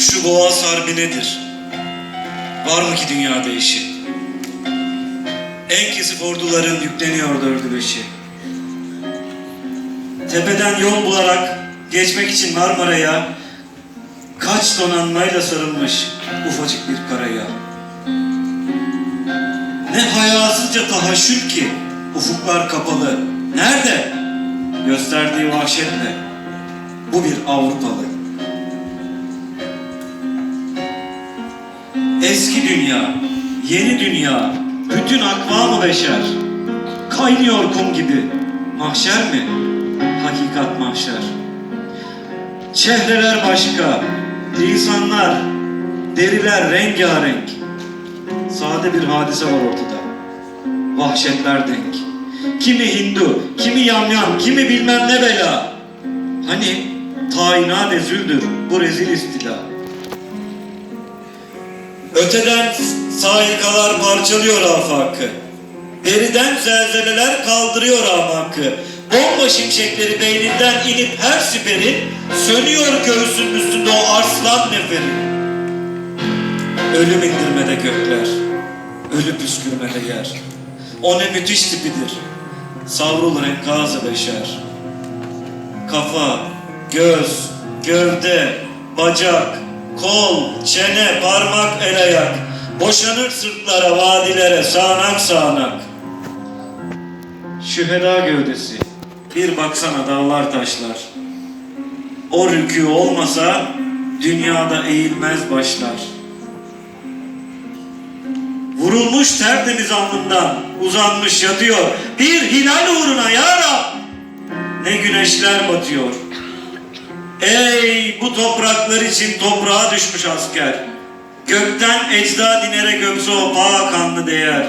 Şu boğaz harbi nedir? Var mı ki dünyada işi? En kesif orduların yükleniyor dördü beşi. Tepeden yol bularak geçmek için Marmara'ya kaç donanmayla sarılmış ufacık bir karaya. Ne hayasızca tahaşül ki ufuklar kapalı. Nerede? Gösterdiği vahşetle. Bu bir Avrupalı. Eski dünya, yeni dünya, bütün akvamı beşer. Kaynıyor kum gibi. Mahşer mi? Hakikat mahşer. Çehreler başka, lisanlar, deriler rengarenk. Sade bir hadise var ortada. Vahşetler denk. Kimi Hindu, kimi yamyam, kimi bilmem ne bela. Hani tayinat ezüldür bu rezil istila. Öteden saikalar parçalıyor afakı. Deriden zelzeleler kaldırıyor amakı. Bomba şimşekleri beyninden inip her siperin sönüyor göğsünün üstünde o arslan neferi. Ölüm indirmede gökler, ölü püskürmede yer. O ne müthiş tipidir. Savrulur enkazı beşer. Kafa, göz, gövde, bacak, kol, çene, parmak, el ayak. Boşanır sırtlara, vadilere, sağanak sağanak. Şüheda gövdesi. Bir baksana dağlar taşlar. O rükû olmasa dünyada eğilmez başlar. Vurulmuş tertemiz alnından uzanmış yatıyor. Bir hilal uğruna ya Rab. Ne güneşler batıyor. Ey bu topraklar için toprağa düşmüş asker. Gökten ecdad inere gökse o kanlı değer.